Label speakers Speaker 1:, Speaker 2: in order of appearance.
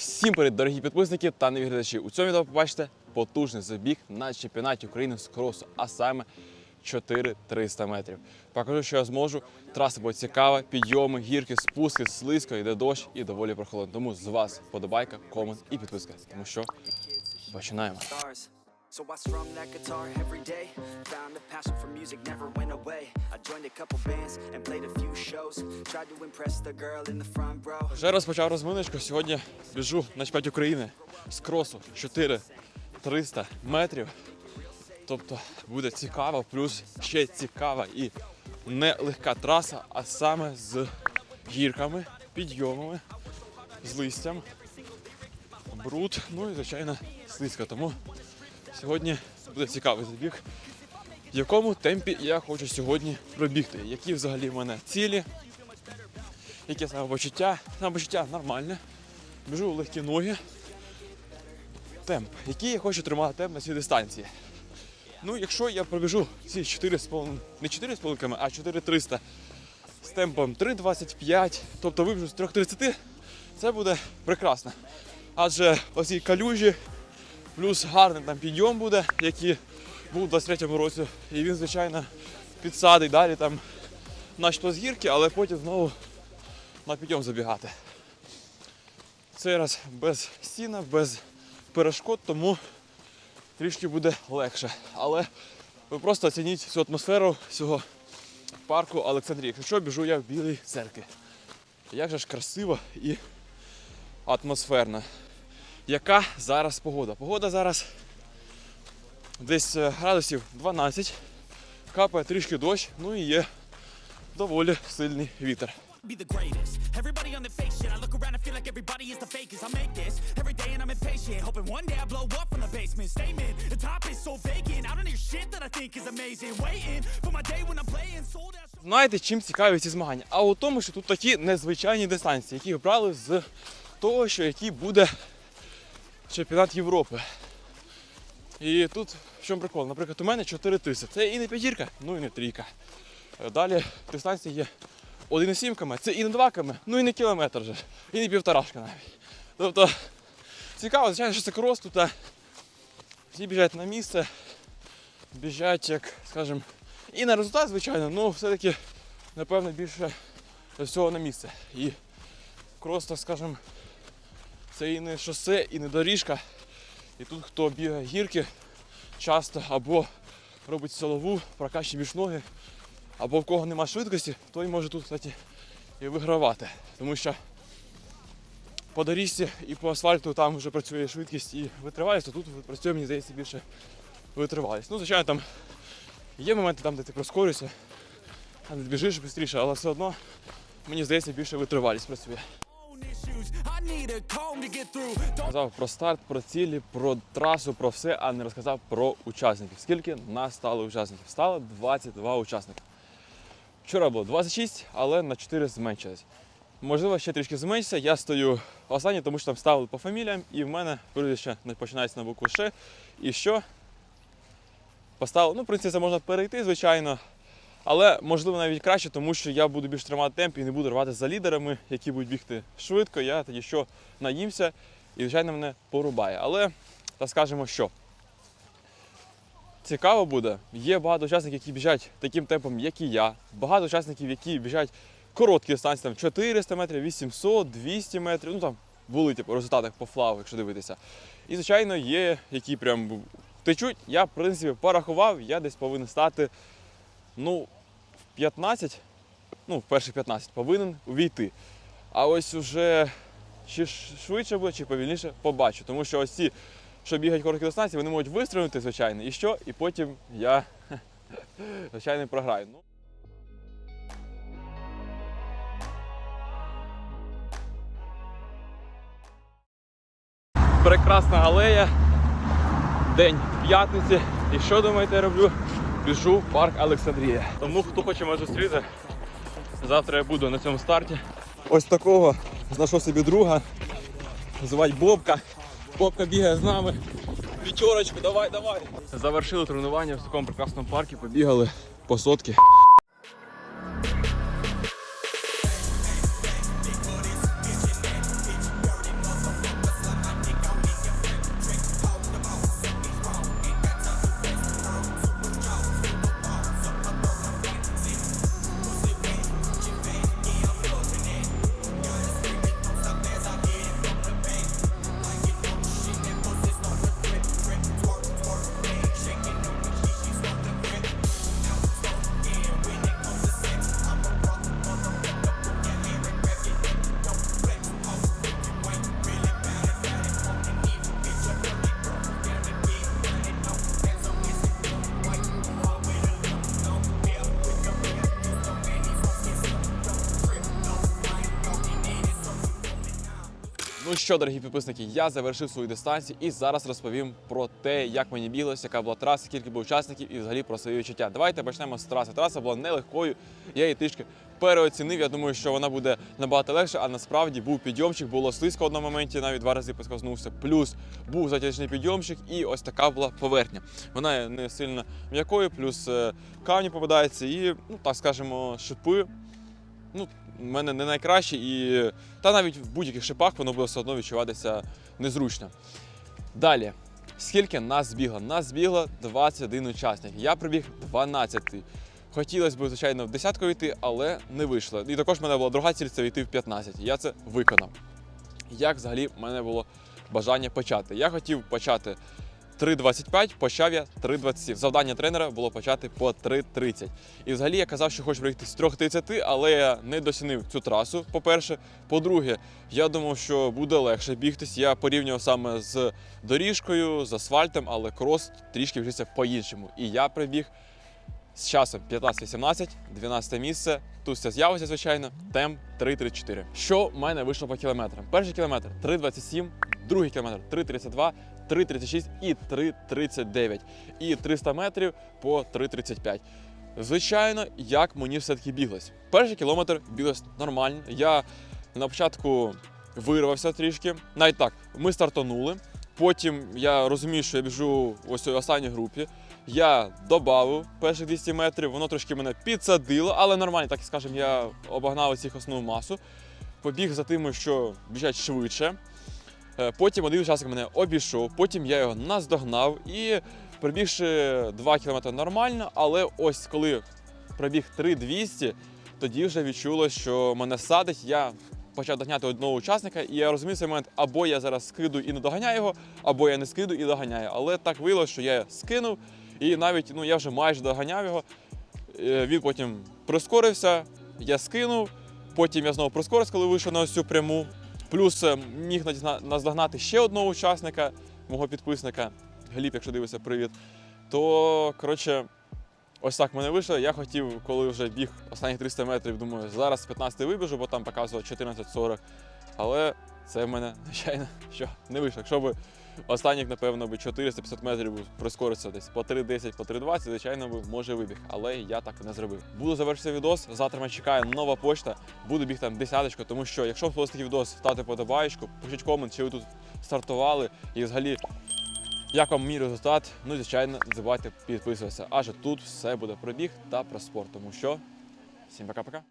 Speaker 1: Всім привіт, дорогі підписники та нові. У цьому відео побачите потужний забіг на чемпіонаті України з кросу, а саме 4300 метрів. Покажу, що я зможу. Траса буде цікава, підйоми, гірки, спуски, слизько, йде дощ і доволі прохолодно. Тому з вас подобайка, комент і підписка. Тому що починаємо.
Speaker 2: So I strum that guitar every day. Found a passion for music, never went away. I joined a couple bands and played a few shows. Tried to impress the girl in the front row.
Speaker 1: Вже розпочав розминочку. Сьогодні біжу на чемпіонаті України з кросу 4-300 метрів. Тобто буде цікаво, плюс ще цікава і нелегка траса, а саме з гірками, підйомами, з листям, бруд, ну і звичайно слизько. Тому сьогодні буде цікавий забіг. В якому темпі я хочу сьогодні пробігти? Які взагалі в мене цілі? Яке самопочуття? Самопочуття нормальне. Біжу легкі ноги. Темп. Який я хочу тримати темп на цій дистанції? Ну, якщо я пробіжу ці 4,5, не 4,5, а 4,300 з темпом 3,25, тобто вибіжу з 3,30, це буде прекрасно. Адже оці калюжі, плюс гарний там підйом буде, який був у 23-му році, і він, звичайно, підсадить далі там начебто з гірки, але потім знову на підйом забігати. Цей раз без стіна, без перешкод, тому трішки буде легше. Але ви просто оцініть цю атмосферу цього парку Олександрії. Якщо що, біжу я в білій церкві. Як же ж красиво і атмосферно. Яка зараз погода? Погода зараз десь е, градусів 12, капає трішки дощ, ну і є доволі сильний вітер.
Speaker 3: be the greatest. Everybody on the fake shit. I look around and feel like everybody is the fakest. I make this every day and I'm impatient. Hoping one day I blow up from the basement. Statement, the top is so vacant. I don't hear shit that I think is amazing. Waiting for my day when I'm playing sold out.
Speaker 1: Знаєте, чим цікаві ці змагання? А у тому, що тут такі незвичайні дистанції, які обрали з того, що який буде чемпіонат Європи. І тут в чому прикол? Наприклад, у мене 4 тисячі. Це і не п'ятірка, ну і не трійка. Далі дистанція є 1,7 км, це і не 2 км, ну і не кілометр вже, і не півторашка навіть. Тобто цікаво, звичайно, що це крос тут. а Всі біжать на місце, біжать, як, скажімо, і на результат, звичайно, ну все-таки, напевно, більше всього на місце. І крос, так скажімо, це і не шосе, і не доріжка. І тут хто бігає гірки часто або робить силову, прокачує більш ноги, або в кого нема швидкості, той може тут, кстати, і вигравати. Тому що по доріжці і по асфальту там вже працює швидкість і витривалість, то тут працює, мені здається, більше витривалість. Ну, звичайно, там є моменти там, де ти прискорюєшся, там де біжиш швидше, але все одно, мені здається, більше витривалість працює. Сказав про старт, про цілі, про трасу, про все, а не розказав про учасників. Скільки нас стало учасників? Стало 22 учасника. Вчора було 26, але на 4 зменшилось. Можливо, ще трішки зменшиться. Я стою останній, тому що там ставили по фаміліям, і в мене прізвище починається на букву Ш. І що? Поставили. Ну, в принципі, це можна перейти, звичайно. Але можливо навіть краще, тому що я буду більш тримати темп і не буду рвати за лідерами, які будуть бігти швидко. Я тоді що наїмся і, звичайно, мене порубає. Але та скажемо, що цікаво буде. Є багато учасників, які біжать таким темпом, як і я. Багато учасників, які біжать короткі дистанції, там 400 метрів, 800, 200 метрів. Ну там були типу, результати по флаву, якщо дивитися. І, звичайно, є, які прям течуть. Я, в принципі, порахував, я десь повинен стати ну, 15, ну, в перших 15 повинен увійти. А ось уже чи швидше буде, чи повільніше побачу. Тому що ось ці, що бігають короткі дистанції, вони можуть вистрілити, звичайно, і що? І потім я, звичайно, програю. Ну, прекрасна галея, день п'ятниці. І що думаєте, я роблю? Біжу в парк Олександрія. Тому хто хоче мене зустріти, завтра я буду на цьому старті. Ось такого знайшов собі друга. Звать Бобка. Бобка бігає з нами. П'ятерочку, давай, давай. Завершили тренування в такому прекрасному парку, побігали по сотки. Що, дорогі підписники, я завершив свою дистанцію і зараз розповім про те, як мені біглося, яка була траса, скільки було учасників і взагалі про свої відчуття. Давайте почнемо з траси. Траса була нелегкою, я її трішки переоцінив. Я думаю, що вона буде набагато легше, а насправді був підйомчик, було слизько в одному моменті, навіть два рази поскользнувся. Плюс був затяжний підйомчик, і ось така була поверхня. Вона не сильно м'якою, плюс е, камні попадаються, і, ну так скажемо, шипи. Ну, в мене не найкраще, і та навіть в будь-яких шипах воно буде все одно відчуватися незручно. Далі, скільки нас збігло? Нас збігло 21 учасник. Я прибіг 12. Хотілося б, звичайно, в десятку йти, але не вийшло. І також в мене була друга ціль це йти в 15. Я це виконав. Як взагалі в мене було бажання почати? Я хотів почати 3.25, почав я 3.27. Завдання тренера було почати по 3.30. І взагалі я казав, що хочу прийти з 3.30, але я не досінив цю трасу. По-перше, по-друге, я думав, що буде легше бігтись. Я порівнював саме з доріжкою, з асфальтом, але крос трішки вжився по-іншому. І я прибіг з часом 15-18, 12 місце. Тут все з'явиться, звичайно, темп 3.34. Що в мене вийшло по кілометрам? Перший кілометр 3.27, другий кілометр 3.32, 3.36 і 3.39. І 300 метрів по 3.35. Звичайно, як мені все-таки біглось. Перший кілометр біглось нормально. Я на початку вирвався трішки. Навіть так, ми стартанули. Потім я розумію, що я біжу ось у останній групі. Я додав перших 200 метрів, воно трошки мене підсадило, але нормально, так скажемо, я обогнав цих основну масу. Побіг за тими, що біжать швидше. Е, Потім один учасник мене обійшов, потім я його наздогнав і прибігши 2 км нормально, але ось коли пробіг 3200, тоді вже відчулось, що мене садить. Я почав доганяти одного учасника, і я розумів цей момент, або я зараз скиду і не доганяю його, або я не скиду і доганяю. Але так виявилося, що я скинув, і навіть ну, я вже майже доганяв його. Е, Він потім прискорився, я скинув, потім я знову прискорився, коли вийшов на ось цю пряму. Плюс е, міг наздогнати ще одного учасника, мого підписника, Гліб, якщо дивишся, привіт. То, коротше, ось так мене вийшло. Я хотів, коли вже біг останні 300 метрів, думаю, зараз з 15 вибіжу, бо там показував 14.40. Але це в мене, звичайно, що не вийшло. Якщо б останніх, напевно, би 450 метрів був прискорився десь по 3.10, по 3.20, звичайно, може вибіг. Але я так не зробив. Буду завершити відос. Завтра мене чекає нова почта. Буду біг там десяточку, тому що якщо вам сподобався такий відос, ставте подобаєчку, пишіть комент, чи ви тут стартували і взагалі. Як вам мій результат? Ну, звичайно, не забувайте підписуватися. Адже тут все буде про біг та про спорт. Тому що всім пока-пока.